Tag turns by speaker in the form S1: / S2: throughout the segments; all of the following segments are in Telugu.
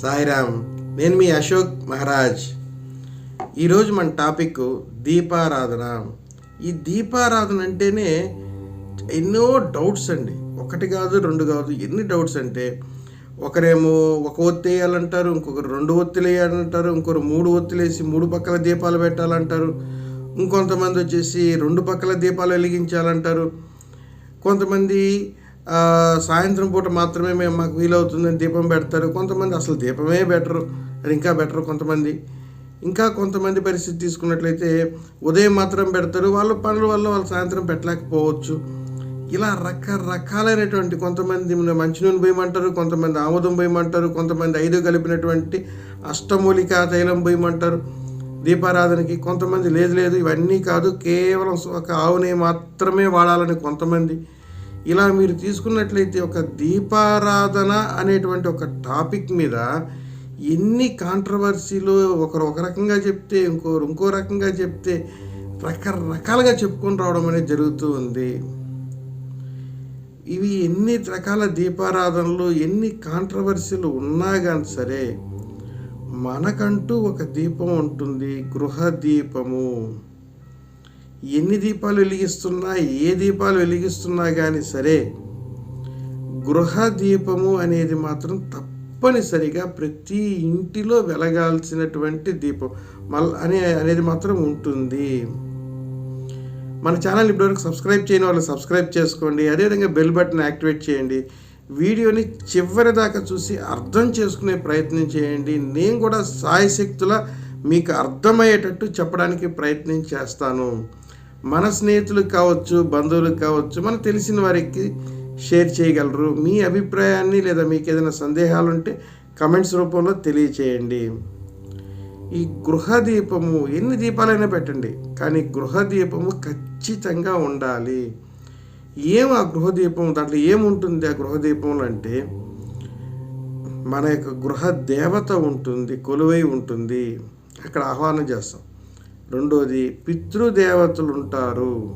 S1: సాయిరామ్ నేను మీ అశోక్ మహారాజ్. ఈరోజు మన టాపిక్ దీపారాధన. ఈ దీపారాధన అంటేనే ఎన్నో డౌట్స్ అండి. ఒకటి కాదు రెండు కాదు ఎన్ని డౌట్స్ అంటే ఒకరేమో ఒక ఒత్తి వేయాలంటారు ఇంకొకరు రెండు ఒత్తులు వేయాలంటారు ఇంకొకరు మూడు ఒత్తిలేసి మూడు పక్కల దీపాలు పెట్టాలంటారు. ఇంకొంతమంది వచ్చేసి రెండు పక్కల దీపాలు వెలిగించాలంటారు. కొంతమంది సాయంత్రం పూట మాత్రమే మేము మాకు వీలవుతుందని దీపం పెడతారు. కొంతమంది అసలు దీపమే బెటరు అది ఇంకా బెటర్ కొంతమంది. ఇంకా కొంతమంది పరిస్థితి తీసుకున్నట్లయితే ఉదయం మాత్రం పెడతారు వాళ్ళ పనుల వల్ల వాళ్ళు సాయంత్రం పెట్టలేకపోవచ్చు. ఇలా రకరకాలైనటువంటి కొంతమంది మంచి నూనె పోయమంటారు కొంతమంది ఆముదం పోయమంటారు కొంతమంది ఐదు కలిపినటువంటి అష్టమూలిక తైలం పోయమంటారు. దీపారాధనకి కొంతమంది లేదు లేదు ఇవన్నీ కాదు కేవలం ఒక ఆవునే మాత్రమే వాడాలని కొంతమంది. ఇలా మీరు తీసుకున్నట్లయితే ఒక దీపారాధన అనేటువంటి ఒక టాపిక్ మీద ఎన్ని కాంట్రవర్సీలు ఒకరు ఒక రకంగా చెప్తే ఇంకోరు ఇంకో రకంగా చెప్తే రకరకాలుగా చెప్పుకొని రావడం అనేది జరుగుతూ ఉంది. ఇవి ఎన్ని రకాల దీపారాధనలు ఎన్ని కాంట్రవర్సీలు ఉన్నా కానీ సరే మనకంటూ ఒక దీపం ఉంటుంది గృహ దీపము. ఎన్ని దీపాలు వెలిగిస్తున్నా ఏ దీపాలు వెలిగిస్తున్నా కానీ సరే గృహ దీపము అనేది మాత్రం తప్పనిసరిగా ప్రతి ఇంటిలో వెలగాల్సినటువంటి దీపం మళ్ళీ అనే అనేది మాత్రం ఉంటుంది. మన ఛానల్ ఇప్పటివరకు సబ్స్క్రైబ్ చేయని వాళ్ళు సబ్స్క్రైబ్ చేసుకోండి అదేవిధంగా బెల్ బటన్ యాక్టివేట్ చేయండి. వీడియోని చివరి దాకా చూసి అర్థం చేసుకునే ప్రయత్నం చేయండి. నేను కూడా సాయశక్తుల మీకు అర్థమయ్యేటట్టు చెప్పడానికి ప్రయత్నం చేస్తాను. మన స్నేహితులకు కావచ్చు బంధువులకు కావచ్చు మనకు తెలిసిన వారికి షేర్ చేయగలరు. మీ అభిప్రాయాన్ని లేదా మీకు ఏదైనా సందేహాలు ఉంటే కమెంట్స్ రూపంలో తెలియచేయండి. ఈ గృహ దీపము ఎన్ని దీపాలైనా పెట్టండి కానీ గృహ దీపము ఖచ్చితంగా ఉండాలి. ఏం ఆ గృహ దీపం దాంట్లో ఏముంటుంది ఆ గృహదీపంలో అంటే మన యొక్క గృహ దేవత ఉంటుంది కొలువై ఉంటుంది. అక్కడ ఆహ్వానం చేస్తాం. రెండోది పితృదేవతలు ఉంటారు.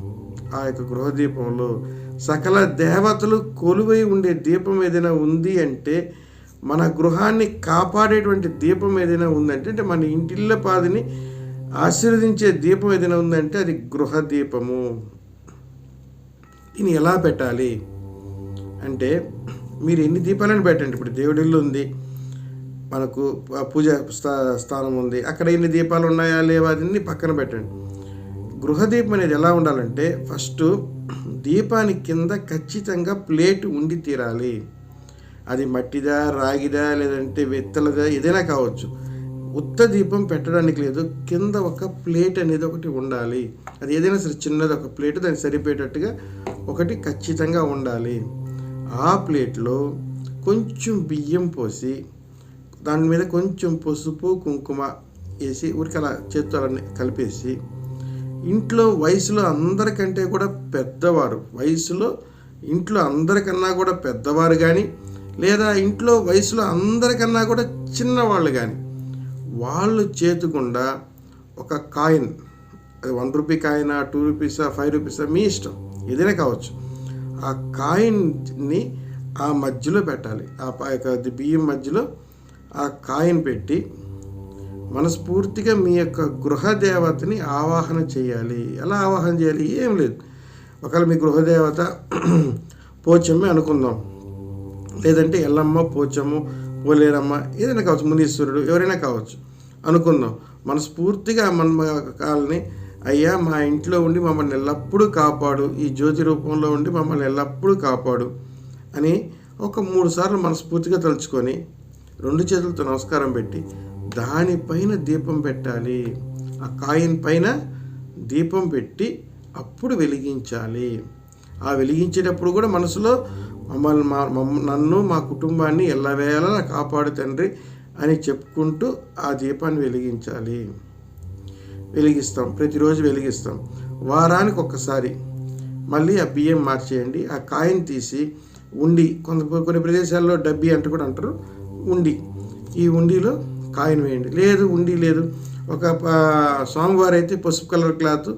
S1: ఆ యొక్క గృహ దీపంలో సకల దేవతలు కొలువై ఉండే దీపం ఏదైనా ఉంది అంటే మన గృహాన్ని కాపాడేటువంటి దీపం ఏదైనా ఉందంటే అంటే మన ఇంటిళ్ళ పాదిని ఆశీర్వదించే దీపం ఏదైనా ఉందంటే అది గృహ దీపము దీన్ని ఎలా పెట్టాలి? అంటే మీరు ఎన్ని దీపాలను పెట్టండి? ఇప్పుడు దేవుడి ఇల్లు ఉంది. మనకు పూజ స్థా స్థానం ఉంది. అక్కడ ఎన్ని దీపాలు ఉన్నాయా లేవా అన్ని పక్కన పెట్టండి. గృహదీపం అనేది ఎలా ఉండాలంటే ఫస్ట్ దీపానికి కింద ఖచ్చితంగా ప్లేట్ ఉండి తీరాలి. అది మట్టిదా రాగిదా లేదంటే వెత్తలదా ఏదైనా కావచ్చు. ఉత్త దీపం పెట్టడానికి లేదు. కింద ఒక ప్లేట్ అనేది ఒకటి ఉండాలి. అది ఏదైనా సరే చిన్నది ఒక ప్లేట్ దానికి సరిపోయేటట్టుగా ఒకటి ఖచ్చితంగా ఉండాలి. ఆ ప్లేట్లో కొంచెం బియ్యం పోసి దాని మీద కొంచెం పసుపు కుంకుమ వేసి ఊరికి అలా చేత్తో అలా కలిపేసి ఇంట్లో వయసులో అందరికంటే కూడా పెద్దవారు వయసులో ఇంట్లో అందరికన్నా కూడా పెద్దవారు కానీ లేదా ఇంట్లో వయసులో అందరికన్నా కూడా చిన్నవాళ్ళు కానీ వాళ్ళు చేతుకుండా ఒక కాయిన్ అది వన్ రూపీ కాయినా టూ రూపీసా ఫైవ్ రూపీసా మీ ఇష్టం ఏదైనా కావచ్చు. ఆ కాయిన్ని ఆ మధ్యలో పెట్టాలి. ఆ యొక్క బియ్యం మధ్యలో ఆ కాయిన్ పెట్టి మనస్ఫూర్తిగా మీ యొక్క గృహదేవతని ఆవాహన చేయాలి. ఎలా ఆవాహన చేయాలి? ఏం లేదు. ఒకవేళ మీ గృహదేవత పోచమ్మే అనుకుందాం. లేదంటే ఎల్లమ్మ పోచమ్మ పోలేరమ్మ. ఏదైనా కావచ్చు మునీశ్వరుడు ఎవరైనా కావచ్చు. అనుకుందాం. మనస్ఫూర్తిగా మన కాలని అయ్యా మా ఇంట్లో ఉండి మమ్మల్ని ఎల్లప్పుడూ కాపాడు. ఈ జ్యోతి రూపంలో ఉండి మమ్మల్ని ఎల్లప్పుడూ కాపాడు అని ఒక మూడు సార్లు మనస్ఫూర్తిగా తలుచుకొని రెండు చేతులతో నమస్కారం పెట్టి దానిపైన దీపం పెట్టాలి. ఆ కాయిన్ పైన దీపం పెట్టి అప్పుడు వెలిగించాలి. ఆ వెలిగించేటప్పుడు కూడా మనసులో మమ్మల్ని మా మమ్మ నన్ను మా కుటుంబాన్ని ఎల్లవేళ కాపాడు తండ్రి అని చెప్పుకుంటూ ఆ దీపాన్ని వెలిగించాలి. వెలిగిస్తాం. ప్రతిరోజు వెలిగిస్తాం. వారానికి ఒక్కసారి. మళ్ళీ ఆ బియ్యం మార్చేయండి. ఆ కాయిన్ తీసి ఉండి కొంత కొన్ని ప్రదేశాల్లో డబ్బీ అంటూ కూడా అంటారు. ఉండి. ఈ ఉండిలో కాయిన్ వేయండి. లేదు ఉండి లేదు. ఒక స్వామివారు అయితే పసుపు కలర్ క్లాత్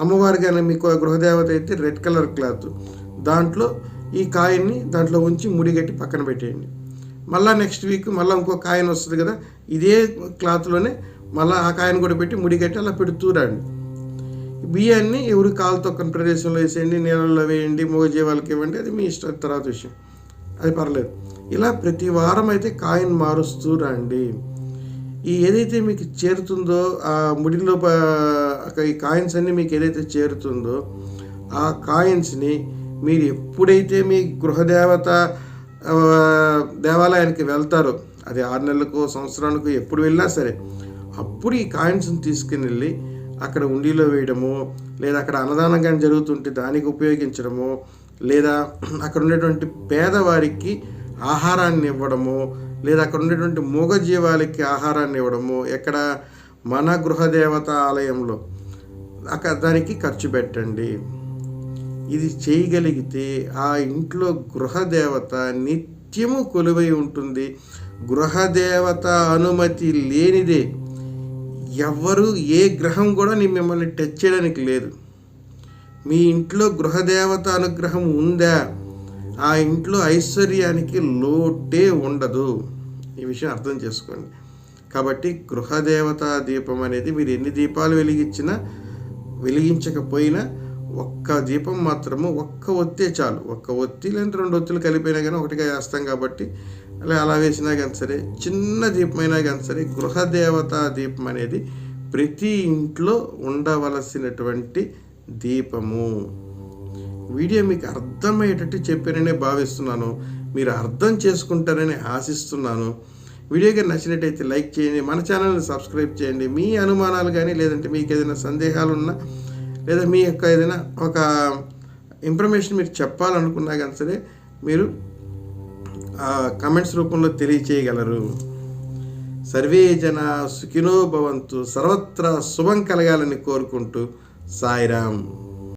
S1: అమ్మవారు కానీ మీకు గృహదేవత అయితే రెడ్ కలర్ క్లాత్. దాంట్లో ఈ కాయన్ని దాంట్లో ఉంచి ముడిగట్టి పక్కన పెట్టేయండి. మళ్ళీ నెక్స్ట్ వీక్ మళ్ళీ ఇంకో కాయన్ వస్తుంది కదా ఇదే క్లాత్లోనే మళ్ళీ ఆ కాయను కూడా పెట్టి ముడిగట్టి అలా పెడుతూ రండి. బియ్యాన్ని ఎవరు కాలు తొక్కని ప్రదేశంలో వేసేయండి నీళ్ళల్లో వేయండి మూగజీవాలకి ఇవ్వండి అది మీ ఇష్టం తర్వాత విషయం. అది పర్లేదు. ఇలా ప్రతి వారం అయితే కాయిన్ మారుస్తూ రండి. ఈ ఏదైతే మీకు చేరుతుందో ఆ ముడిలో ఈ కాయిన్స్ అన్ని మీకు ఏదైతే చేరుతుందో ఆ కాయిన్స్ని మీరు ఎప్పుడైతే మీ గృహదేవత దేవాలయానికి వెళ్తారో అది ఆరు నెలలకు సంవత్సరానికి ఎప్పుడు వెళ్ళినా సరే అప్పుడు ఈ కాయిన్స్ని తీసుకుని వెళ్ళి అక్కడ ఉండిలో వేయడము లేదా అక్కడ అన్నదానం కానీ జరుగుతుంటే దానికి ఉపయోగించడము లేదా అక్కడ ఉండేటువంటి పేదవారికి ఆహారాన్ని ఇవ్వడము లేదా అక్కడ ఉండేటువంటి మూగజీవాలకి ఆహారాన్ని ఇవ్వడము ఎక్కడ మన గృహదేవత ఆలయంలో అక్కడ దానికి ఖర్చు పెట్టండి. ఇది చేయగలిగితే ఆ ఇంట్లో గృహదేవత నిత్యము కొలువై ఉంటుంది. గృహదేవత అనుమతి లేనిదే ఎవ్వరు ఏ గ్రహం కూడా నీ మిమ్మల్ని టచ్ చేయడానికి లేదు. మీ ఇంట్లో గృహదేవత అనుగ్రహం ఉందా? ఆ ఇంట్లో ఐశ్వర్యానికి లోటే ఉండదు. ఈ విషయం అర్థం చేసుకోండి. కాబట్టి గృహదేవత దీపం అనేది మీరు ఎన్ని దీపాలు వెలిగించినా వెలిగించకపోయినా ఒక్క దీపం మాత్రము ఒక్క ఒత్తే చాలు. ఒక్క ఒత్తి లేదా రెండు ఒత్తులు కలిపినా కానీ ఒకటిగా వేస్తాం కాబట్టి అలా అలా వేసినా కానీ సరే చిన్న దీపమైనా కానీ సరే గృహదేవత దీపం అనేది ప్రతి ఇంట్లో ఉండవలసినటువంటి దీపము. వీడియో మీకు అర్థమయ్యేటట్టు చెప్పారనే భావిస్తున్నాను. మీరు అర్థం చేసుకుంటారని ఆశిస్తున్నాను. వీడియోకి నచ్చినట్టయితే లైక్ చేయండి మన ఛానల్ని సబ్స్క్రైబ్ చేయండి. మీ అనుమానాలు కానీ లేదంటే మీకు ఏదైనా సందేహాలు ఉన్నా లేదా మీ యొక్క ఏదైనా ఒక ఇన్ఫర్మేషన్ మీరు చెప్పాలనుకున్నా కానీ సరే మీరు కమెంట్స్ రూపంలో తెలియచేయగలరు. సర్వే జన సుఖినో భవంతు సర్వత్రా శుభం కలగాలని కోరుకుంటూ సాయిరామ్.